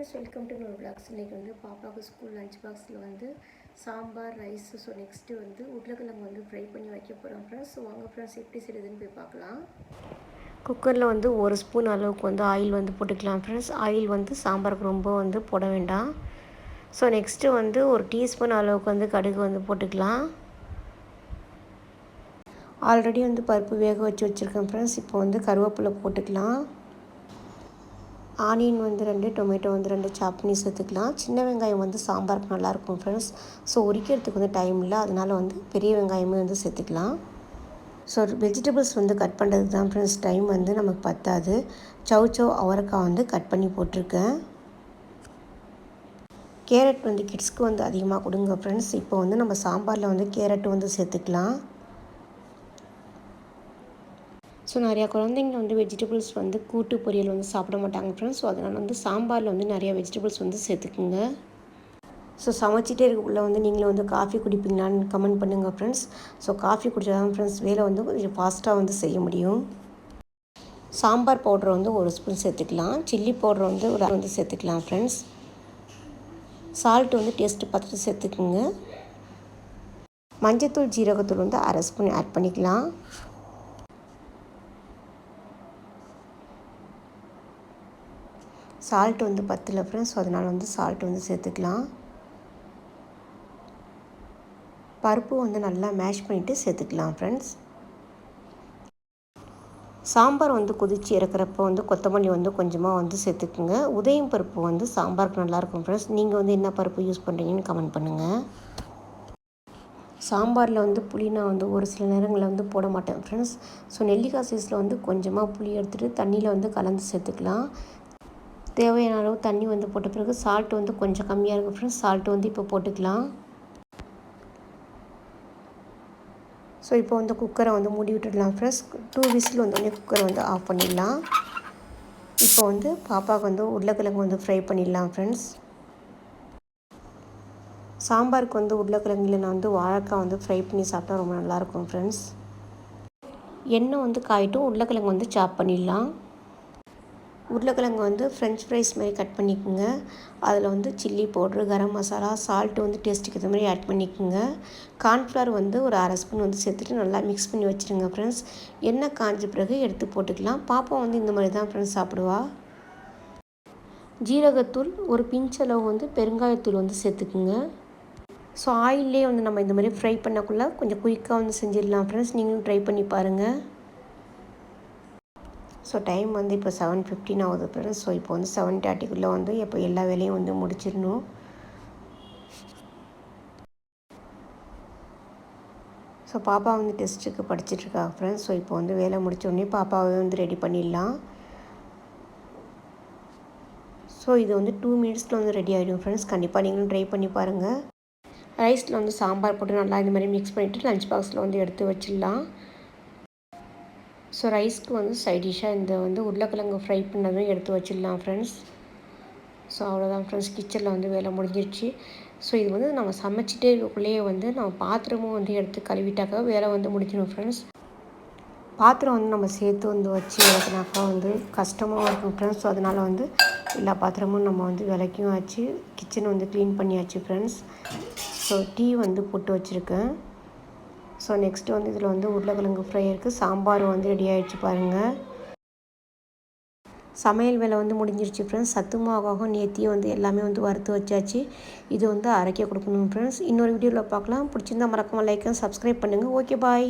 Friends welcome to Noor blogs இன்றைக்கி வந்து பாப்பாவுக்கு ஸ்கூல் லஞ்ச் பாக்ஸில் வந்து சாம்பார் ரைஸ் ஸோ நெக்ஸ்ட்டு வந்து உருளைக்கிழங்கு வந்து ஃப்ரை பண்ணி வைக்க போகிறோம் ஃப்ரெண்ட்ஸ் ஸோ வாங்க ஃப்ரெண்ட்ஸ் எப்படி செய்யுதுன்னு போய் பார்க்கலாம். குக்கரில் வந்து ஒரு ஸ்பூன் அளவுக்கு வந்து ஆயில் வந்து போட்டுக்கலாம் ஃப்ரெண்ட்ஸ் ஆயில் வந்து சாம்பாருக்கு ரொம்ப வந்து போட வேண்டாம். ஸோ நெக்ஸ்ட்டு வந்து ஒரு டீஸ்பூன் அளவுக்கு வந்து கடுகு வந்து போட்டுக்கலாம். ஆல்ரெடி வந்து பருப்பு வேக வச்சு வச்சுருக்கேன் ஃப்ரெண்ட்ஸ் இப்போ வந்து கருவேப்பிலை போட்டுக்கலாம். ஆனியன் வந்து ரெண்டு டொமேட்டோ வந்து ரெண்டு சாப் பண்ணி சேர்த்துக்கலாம் சின்ன வெங்காயம் வந்து சாம்பாருக்கு நல்லாயிருக்கும் ஃப்ரெண்ட்ஸ் ஸோ உரிக்கிறதுக்கு வந்து டைம் இல்லை. அதனால் வந்து பெரிய வெங்காயமே வந்து சேர்த்துக்கலாம். ஸோ வெஜிடபிள்ஸ் வந்து கட் பண்ணுறதுக்கு தான் ஃப்ரெண்ட்ஸ் டைம் வந்து நமக்கு பத்தாது. சவு சவ் அவரைக்காய் வந்து கட் பண்ணி போட்டிருக்கேன். கேரட் வந்து கிட்ஸ்க்கு வந்து அதிகமாக கொடுங்க ஃப்ரெண்ட்ஸ் இப்போ வந்து நம்ம சாம்பாரில் வந்து கேரட் வந்து சேர்த்துக்கலாம். ஸோ நிறையா குழந்தைங்க வந்து வெஜிடபிள்ஸ் வந்து கூட்டு பொரியல் வந்து சாப்பிட மாட்டாங்க ஃப்ரெண்ட்ஸ் ஸோ அதனால் வந்து சாம்பாரில் வந்து நிறையா வெஜிடபிள்ஸ் வந்து சேர்த்துக்குங்க. ஸோ சமைச்சிட்டே இருக்கக்குள்ளே வந்து நீங்களும் வந்து காஃபி குடிப்பீங்களான்னு கமெண்ட் பண்ணுங்கள் ஃப்ரெண்ட்ஸ் ஸோ காஃபி குடித்தா தான் ஃப்ரெண்ட்ஸ் வேலை வந்து கொஞ்சம் ஃபாஸ்ட்டாக வந்து செய்ய முடியும். சாம்பார் பவுடர் வந்து ஒரு ஸ்பூன் சேர்த்துக்கலாம். சில்லி பவுடர் வந்து ஒரு வந்து சேர்த்துக்கலாம் ஃப்ரெண்ட்ஸ் சால்ட் வந்து டேஸ்ட்டு பார்த்துட்டு சேர்த்துக்குங்க. மஞ்சத்தூள் ஜீரகத்தூள் வந்து அரை ஸ்பூன் ஆட் பண்ணிக்கலாம். சால்ட் வந்து பத்தில் ஃப்ரெண்ட்ஸ் அதனால் வந்து சால்ட் வந்து சேர்த்துக்கலாம். பருப்பு வந்து நல்லா மேஷ் பண்ணிவிட்டு சேர்த்துக்கலாம் ஃப்ரெண்ட்ஸ் சாம்பார் வந்து கொதித்து இறக்குறப்ப வந்து கொத்தமல்லி வந்து கொஞ்சமாக வந்து சேர்த்துக்குங்க. உதயம் பருப்பு வந்து சாம்பாருக்கு நல்லாயிருக்கும் ஃப்ரெண்ட்ஸ் நீங்கள் வந்து என்ன பருப்பு யூஸ் பண்ணுறீங்கன்னு கமெண்ட் பண்ணுங்கள் சாம்பாரில் வந்து புளி நான் வந்து ஒரு சில நேரங்களில் வந்து போட மாட்டேன் ஃப்ரெண்ட்ஸ் ஸோ நெல்லிக்காய் சீஸில் வந்து கொஞ்சமாக புளி எடுத்துகிட்டு தண்ணியில் வந்து கலந்து சேர்த்துக்கலாம். தேவையான அளவு தண்ணி வந்து போட்ட பிறகு சால்ட் வந்து கொஞ்சம் கம்மியாக இருக்கும் ஃப்ரெண்ட்ஸ் சால்ட் வந்து இப்போ போட்டுக்கலாம். ஸோ இப்போ வந்து குக்கரை வந்து மூடி விட்டுடலாம் ஃப்ரெண்ட்ஸ் டூ விசில் வந்தோடனே குக்கரை வந்து ஆஃப் பண்ணிடலாம். இப்போ வந்து பாப்பாவுக்கு வந்து உருளைக்கிழங்கு வந்து ஃப்ரை பண்ணிடலாம் ஃப்ரெண்ட்ஸ் சாம்பாருக்கு வந்து உருளைக்கிழங்குல நான் வந்து வாழைக்காய் வந்து ஃப்ரை பண்ணி சாப்பிட்டா ரொம்ப நல்லாயிருக்கும் ஃப்ரெண்ட்ஸ் எண்ணெய் வந்து காயிட்டும் உருளைக்கிழங்கு வந்து சாப் பண்ணிடலாம். உருளைக்கிழங்கு வந்து ஃப்ரெஞ்ச் ஃப்ரைஸ் மாதிரி கட் பண்ணிக்கோங்க. அதில் வந்து chilli powder garam masala salt வந்து டேஸ்ட்டுக்கு ஏற்ற மாதிரி ஆட் பண்ணிக்கோங்க. கார்ன்ஃப்ளவர் வந்து ஒரு அரை ஸ்பூன் வந்து சேர்த்துட்டு நல்லா மிக்ஸ் பண்ணி வச்சுருங்க ஃப்ரெண்ட்ஸ் எண்ணெய் காஞ்ச பிறகு எடுத்து போட்டுக்கலாம். பாப்பா வந்து இந்த மாதிரி தான் ஃப்ரெண்ட்ஸ் சாப்பிடுவா. ஜீரகத்தூள் ஒரு பிஞ்சளவு வந்து பெருங்காயத்தூள் வந்து சேர்த்துக்குங்க. ஸோ ஆயிலே வந்து நம்ம இந்த மாதிரி ஃப்ரை பண்ணக்குள்ளே கொஞ்சம் குயிக்காக வந்து செஞ்சிடலாம் ஃப்ரெண்ட்ஸ் நீங்களும் ட்ரை பண்ணி பாருங்கள் ஸோ டைம் வந்து இப்போ செவன் ஃபிஃப்டின் ஆகுது ஃப்ரெண்ட்ஸ் ஸோ இப்போ வந்து செவன் தேர்ட்டிக்குள்ளே வந்து இப்போ எல்லா வேலையும் வந்து முடிச்சிடணும். ஸோ பாப்பா வந்து டெஸ்ட்டுக்கு படிச்சிட்ருக்கா ஃப்ரெண்ட்ஸ் ஸோ இப்போ வந்து வேலை முடிச்சோடனே பாப்பாவை வந்து ரெடி பண்ணிடலாம். ஸோ இது வந்து டூ மினிட்ஸில் வந்து ரெடி ஆகிடும் ஃப்ரெண்ட்ஸ் கண்டிப்பாக நீங்களும் ட்ரை பண்ணி பாருங்கள் ரைஸில் வந்து சாம்பார் போட்டு நல்லா இந்த மாதிரி மிக்ஸ் பண்ணிவிட்டு லஞ்ச் பாக்ஸில் வந்து எடுத்து வச்சிடலாம். ஸோ ரைஸ்க்கு வந்து சைடிஷாக இந்த வந்து உருளைக்கிழங்கு ஃப்ரை பண்ணதும் எடுத்து வச்சிடலாம் ஃப்ரெண்ட்ஸ் ஸோ அவ்வளோதான் ஃப்ரெண்ட்ஸ் கிச்சனில் வந்து வேலை முடிஞ்சிருச்சு. ஸோ இது வந்து நம்ம சமைச்சிட்டே இருக்கக்குள்ளேயே வந்து நம்ம பாத்திரமும் வந்து எடுத்து கழுவிட்டாக்க வேலை வந்து முடிஞ்சிடும் ஃப்ரெண்ட்ஸ் பாத்திரம் வந்து நம்ம சேர்த்து வந்து வச்சு விளக்குனாக்கா வந்து கஷ்டமாக இருக்கும் ஃப்ரெண்ட்ஸ் ஸோ அதனால் வந்து எல்லா பாத்திரமும் நம்ம வந்து விளக்கியும் ஆச்சு கிச்சன் வந்து க்ளீன் பண்ணியாச்சு ஃப்ரெண்ட்ஸ் ஸோ டீ வந்து போட்டு வச்சுருக்கேன். ஸோ நெக்ஸ்ட்டு வந்து இதில் வந்து உருளைக்கிழங்கு ஃப்ரை இருக்குது சாம்பார் வந்து ரெடி ஆகிடுச்சு பாருங்கள் சமையல் வேலை வந்து முடிஞ்சிருச்சு ஃப்ரெண்ட்ஸ் சத்து மாவாகவும் நேத்தியும் வந்து எல்லாமே வந்து வறுத்து வச்சாச்சு. இது வந்து அரைக்க கொடுக்கணும் ஃப்ரெண்ட்ஸ் இன்னொரு வீடியோவில் பார்க்கலாம். பிடிச்சிருந்தா மறக்காமல் லைக் சப்ஸ்கிரைப் பண்ணுங்கள் ஓகே பாய்